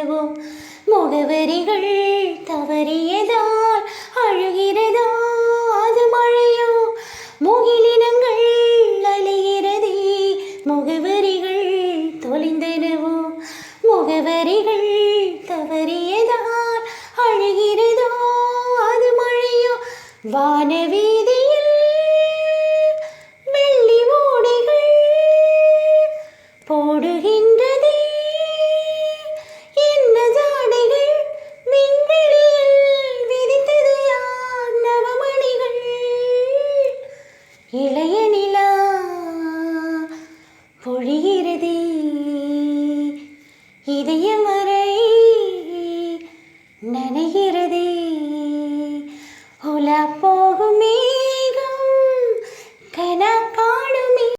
திரும்பவும் முகவரிகள் தவறியதால் அழுகிறதோ? அது மழையோ? முகிலினங்கள் அலைகிறதே முகவரிகள் தொலைந்தனவோ? முகவரிகள் தவறியதால் அழுகிறதோ? அது மழையோ? வானவீதியில் போடுகின்ற இளைய நிலா பொழிகிறது இதயமறை நனைகிறது. உலப்போ